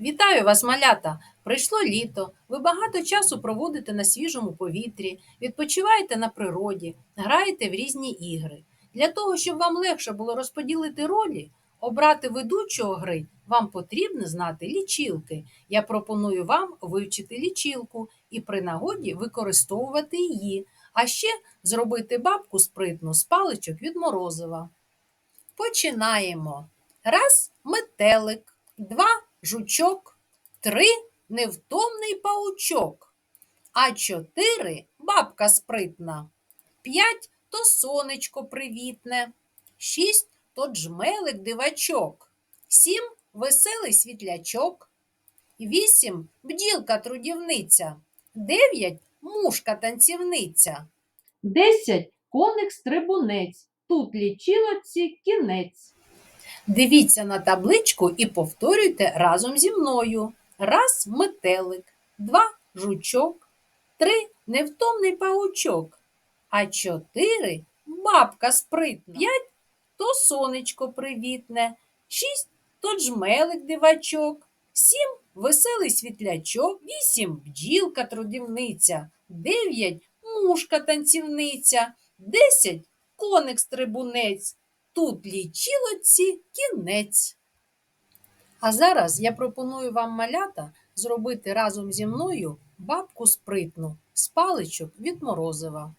Вітаю вас, малята! Прийшло літо. Ви багато часу проводите на свіжому повітрі, відпочиваєте на природі, граєте в різні ігри. Для того, щоб вам легше було розподілити ролі, обрати ведучого гри, вам потрібно знати лічилки. Я пропоную вам вивчити лічилку і при нагоді використовувати її, а ще зробити бабку спритну з паличок від морозива. Починаємо. Раз метелик, два жучок, три невтомний паучок, а чотири бабка спритна, п'ять то сонечко привітне, шість то джмелик дивачок, сім веселий світлячок, вісім бджілка трудівниця, дев'ять мушка танцівниця. Десять коник стрибунець. Тут лічилоці кінець. Дивіться на табличку і повторюйте разом зі мною. Раз метелик, два жучок, три невтомний паучок, а чотири бабка спритна, п'ять то сонечко привітне, шість то джмелик дивачок, сім веселий світлячок, вісім бджілка трудівниця, дев'ять мушка танцівниця, десять коник стрибунець. Тут лічилоці кінець. А зараз я пропоную вам малята зробити разом зі мною бабку спритну з паличок від морозива.